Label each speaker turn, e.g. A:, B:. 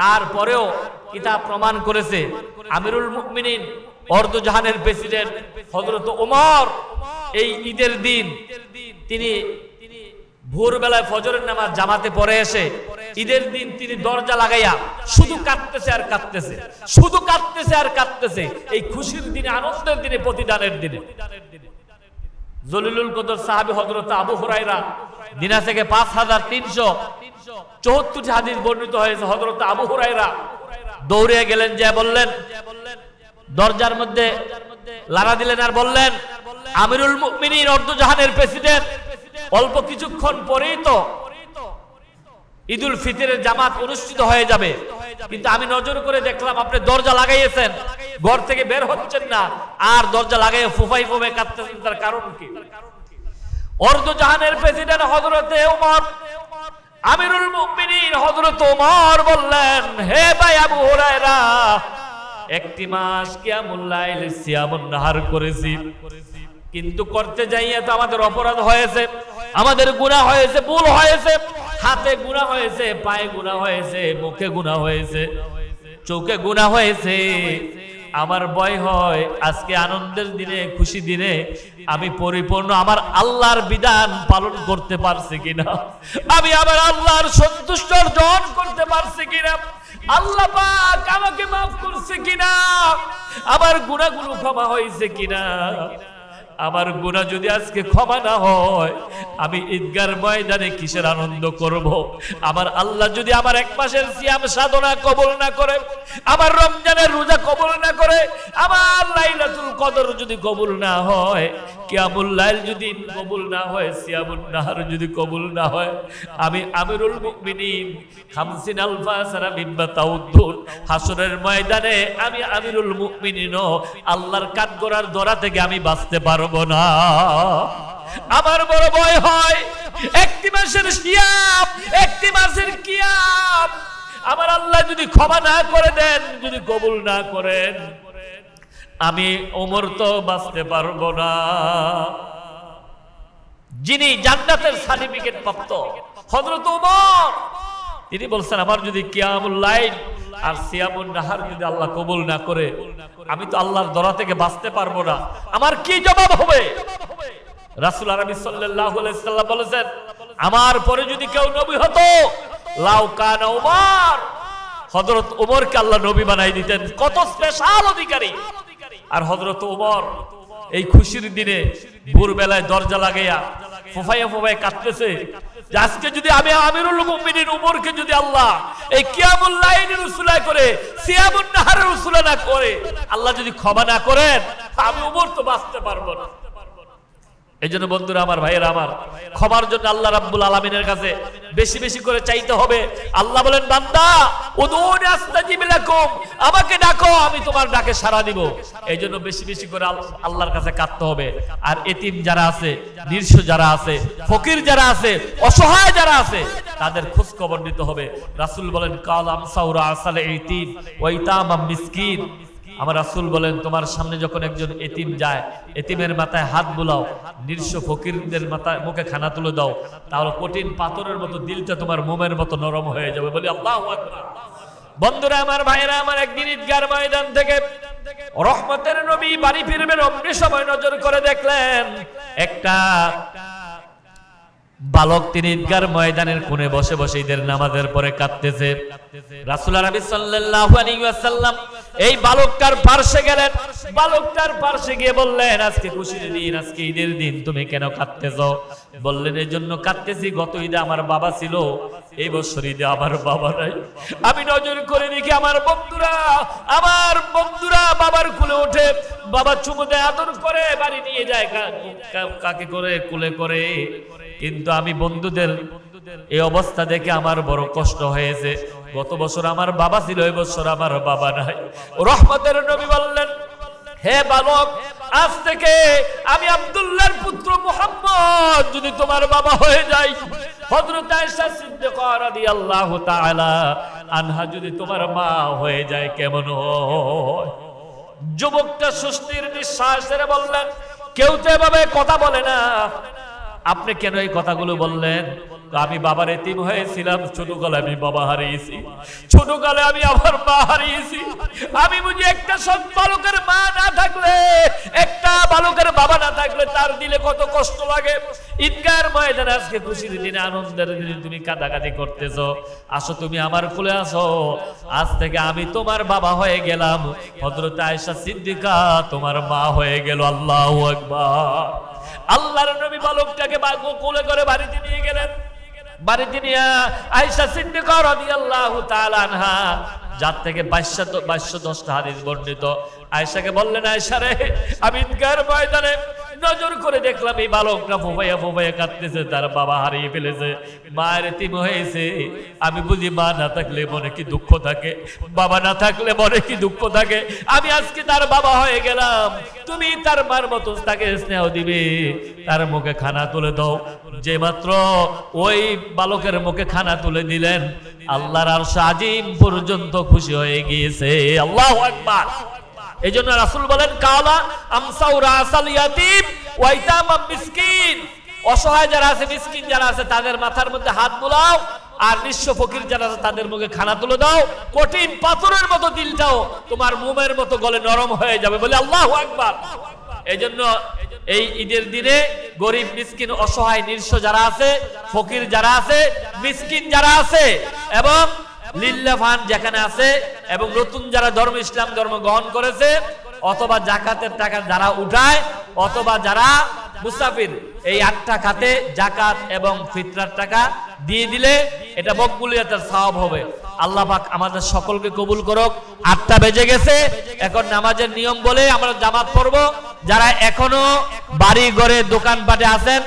A: তারপরেও কিতাব প্রমাণ করেছে আমিরুল মুকমিনিন অর্ধজাহানের প্রেসিডেন্ট হজরত ওমর। এই ঈদের দিন তিনি ভোরবেলায় ফজরের নামাজ জামাতে পরে এসে ঈদের দিন তিনি দরজা লাগাইয়া শুধু কাঁদতেছে আর কাঁদতেছে, শুধু কাঁদতেছে আর কাঁদতেছে। এই খুশির দিনে, আনন্দের দিনে, প্রতিদানের দিনে। জলিলুল কদর সাহাবি হজরত আবু হুরাইরা দিনা থেকে পাঁচ হাজার তিনশো চৌহত্তরটি হাদিস বর্ণিত হয়েছে হজরত আবু হুরাইরা দৌড়ে গেলেন যে বললেন, দরজার মধ্যে লারা দিলেন আর বললেন, আমিরুল মুমিনিন অর্ধজাহানের প্রেসিডেন্ট, অল্প কিছুক্ষণ পরেই তো ঈদুল ফিতরের জামাত অনুষ্ঠিত হয়ে যাবে। কিন্তু আমি নজর করে দেখলাম, আপনি দরজা লাগাইয়েছেন, ঘর থেকে বের হচ্ছেন না, আর দরজা লাগাই ফুফাই ফুফাই কাঁদতেছেন, তার কারণ কি? অর্ধজাহানের প্রেসিডেন্ট হজরতে ওমর আমিরুল মুমিনিন হযরত ওমর বললেন, হে ভাই আবু হুরায়রা, একটি মাস কিয়ামুল লাইল সিয়ামুন নাহার করেছি। কিন্তু করতে যাইয়া তো আমাদের অপরাধ হয়েছে, আমাদের গুনাহ হয়েছে, ভুল হয়েছে। হাতে গুনাহ হয়েছে, পায়ে গুনাহ হয়েছে, মুখে গুনাহ হয়েছে, চোখে গুনাহ হয়েছে। আমার ভয় হয়, আজকে আনন্দের দিনে, খুশি দিনে আমি পরিপূর্ণ আমার আল্লাহর বিধান পালন করতে পারছি কিনা? আমি আমার আল্লাহর সন্তুষ্ট অর্জন করতে পারছি কিনা? আল্লাহ পাক আমাকে মাফ করছে কিনা? আমার গুণাগুলো ক্ষমা হয়েছে কিনা? আমার গুণা যদি আজকে ক্ষমা না হয়, আমি ঈদগার ময়দানে কিসের আনন্দ করব। আমার আল্লাহ যদি আমার এক মাসের সিয়াম সাধনা কবল না করে, আমার রমজানের রোজা কবল না করে, আমার লাইলাতুল কদর যদি কবুল না হয়, কিয়ামুল লাইল যদি কবুল না হয় সিয়ামুল নাহার যদি কবুল না হয়, আমি আমিরুল মুমিনিন, খামসিন আলফা সারা মিম্বা তাউদ্দুন, হাসরের ময়দানে আমি আমিরুল মুমিনিন আল্লাহর কাঠগড়ার দরা থেকে আমি বাঁচতে পারব না। আমার বড় ভয় হয়। একটি মাসের সিয়াম, একটি মাসের কিয়াম। আমার আল্লাহ যদি ক্ষমা না করে দেন, যদি কবুল না করেন, আমি ওমর তো বাঁচতে পারব না। যিনি জান্নাতের সার্টিফিকেট প্রাপ্ত, হযরত ওমর, তিনি বলছেন, আমার যদি কিয়ামুল লাইল আর সিয়ামুল নাহার যদি আল্লাহ কবুল না করে, আমি তো আল্লাহর দরা থেকে বাঁচতে পারব না। আমার কি জবাব হবে? রাসূল আরবি সাল্লাম বলেছেন, আমার পরে যদি কেউ নবী হতো, লাউ কানা ওমর হযরত ওমরকে আল্লাহ নবী বানাই দিতেন। কত স্পেশাল অধিকারী। আর হযরত ওমর এই খুশির দিনে ভোরবেলায় দরজা লাগাইয়া ফুফাইয়া ফুফাই কাঁদতেছে। আজকে যদি আমি আমিরুল মুমিনিন উমরকে যদি আল্লাহ এই কিয়ামুল লাইনের উসুলা করে, সিয়ামুন নাহারের উসুলা না করে, আল্লাহ যদি ক্ষমা না করেন আমি উমর তো বাঁচতে পারব না। এই জন্য বন্ধুরা আমার ভাইয়ের আমার, ক্ষমার জন্য আল্লাহ রাব্বুল আলমিনের কাছে বেশি বেশি করে চাইতে হবে। আল্লাহ বলেন, বান্দা উদুনি আস্তাজিব লাকুম আমাকে ডাকো, আমি তোমার ডাকে সাড়া দিব। এই জন্য বেশি বেশি করে আল্লাহর কাছে কাঁদতে হবে। আর এতিম যারা আছে নিঃস্ব যারা আছে, ফকির যারা আছে, অসহায় যারা আছে, তাদের খোঁজ খবর নিতে হবে। রাসূল বলেন, কাল আমসাউরা আসালে ইতিম ওয়াইতাম মিসকিন। আমার রাসূল বলেন, তোমার সামনে যখন একজন এতিম যায়, এতিমের মাথায় হাত বুলাও নিঃস্ব ফকিরদের মাথায় মুখে খানা তুলে দাও। তাহলে কঠিন পাথরের মতো দিলটা তোমার মোমের মতো নরম হয়ে যাবে বলি আল্লাহ বন্ধুরা, আমার ভাইরা আমার একদিন ঈদগার ময়দান থেকে রহমতের নবী বাড়ি ফিরবেন অমনি সময় নজর করে দেখলেন একটা বালক তিনি ঈদগার ময়দানের কোণে বসে বসে ঈদের নামাজের পরে কাঁদতেছে। রাসূল আরবি সাল্লাল্লাহু আলাইহি ওয়াসাল্লাম এই বালকটার পার্শ্বে গেলেন। বালকটার পার্শ্বে গিয়ে বললেন, আজকে খুশির দিন, আজকে ঈদের দিন, তুমি কেন কাঁদতেছো? বললেন, এই জন্য কাঁদতেছি, গত ঈদে আমার বাবা ছিল, এই বছর ঈদে আমার বাবা নাই। আমি নজর করে দেখি আমার বন্ধুরা আমার বন্ধুরা বাবার কুলে ওঠে বাবা চুমু দেয়, আদর করে, বাড়ি নিয়ে যায় কাকে করে, কুলে করে। কিন্তু আমি বন্ধুদের এই অবস্থা দেখে আমার বড় কষ্ট হয়েছে। গত বছর আমার বাবা ছিল, এই বছর আমার বাবা নাই। রহমতের নবী বললেন, হে বালক, আজ থেকে আমি আব্দুল্লাহর পুত্র মুহাম্মদ যদি তোমার বাবা হয়ে যাই। হযরত আয়েশা সিদ্দিকা রাদিয়াল্লাহু তাআলা আনহা যদি তোমার মা হয়ে যায়, কেমন হয়? যুবকটা সুস্থির নিঃশ্বাস ছেড়ে বললেন, কেউ তো এভাবে কথা বলে না। আপনি কেন এই কথাগুলো বললেন? আমি বাবার এতিম হয়েছিলাম ছোটকালে আমি বাবা হারিয়েছি। ছোটকালে আমি আমার মা হারিয়েছি। আমি বুঝি একটা সব বালকের মা না থাকলে, একটা বালকের বাবা না থাকলে তার দিলে কত কষ্ট লাগে। ঈদগার ময়দানে আজকে খুশির দিনে, আনন্দের দিনে তুমি কাদাকাদি করতেছো। আসো, তুমি আমার কোলে আসো। আজ থেকে আমি তোমার বাবা হয়ে গেলাম। হযরত আয়েশা সিদ্দিকা তোমার মা হয়ে গেল, আল্লাহু আকবার। আল্লাহর নবী বালকটাকে কোলে করে বাড়িতে নিয়ে গেলেন। বাড়িতে নিয়ে আয়সা সিদ্দিকা রাদিয়াল্লাহু তাআলা যার থেকে বাইশশো বাইশশো দশটা হাদিস বর্ণিত। আয়সাকে বললেন আয়সা রে, আমি ঈদগার ময়দানে নজর করে দেখলাম এই বালকটা ফোফাইয়া ফোফাইয়া কাঁদতেছে, তার বাবা হারিয়ে ফেলেছে। মায়ের তিম হয়েছে। আমি বুঝি মা না থাকলে মনে কি দুঃখ থাকে? বাবা না থাকলে মনে কি দুঃখ থাকে? আমি আজকে তার বাবা হয়ে গেলাম। তুমি তার মার মতো তাকে স্নেহ দিবে। তার মুখে খানা তুলে দাও। যে মাত্র ওই বালকের মুখে খানা তুলে দিলেন, আল্লাহর আর আজিম পর্যন্ত খুশি হয়ে গিয়েছে। আল্লাহ আকবার। এই জন্য রাসুল বলেন, কালা আমসাউ রাসাল ইয়াতিম ওয়াইতাম মিসকিন। অসহায় যারা আছে, মিসকিন যারা আছে, তাদের মাথার মধ্যে হাত বুলাও আর নিঃস্ব ফকির যারা আছে, তাদের মুখে খানা তুলে দাও। কঠিন পাথরের মতো দিলটাও তোমার মোমের মতো গলে নরম হয়ে যাবে বলে আল্লাহ আকবার। এই জন্য এই ঈদের দিনে গরিব, মিসকিন, অসহায়, নিঃস্ব যারা আছে, ফকির যারা আছে, মিসকিন যারা আছে, এবং লিল্লাফান যেখানে আছে এবং নতুন যারা ধর্ম ইসলাম ধর্ম গ্রহণ করেছে, অথবা জাকাতের টাকা যারা উঠায়, অথবা যারা মুসাফির, এই আটটা খাতে জাকাত এবং ফিতরার টাকা দিয়ে দিলে এটা মকবুলিয়াতের সওয়াব হবে। আল্লাহ পাক আমাদের সকলকে কবুল করুক। আটটা বেজে গেছে, এখন নামাজের নিয়ম বলে আমরা জামাত পড়ব। যারা এখনও বাড়ি ঘরে দোকানপাটে আছেন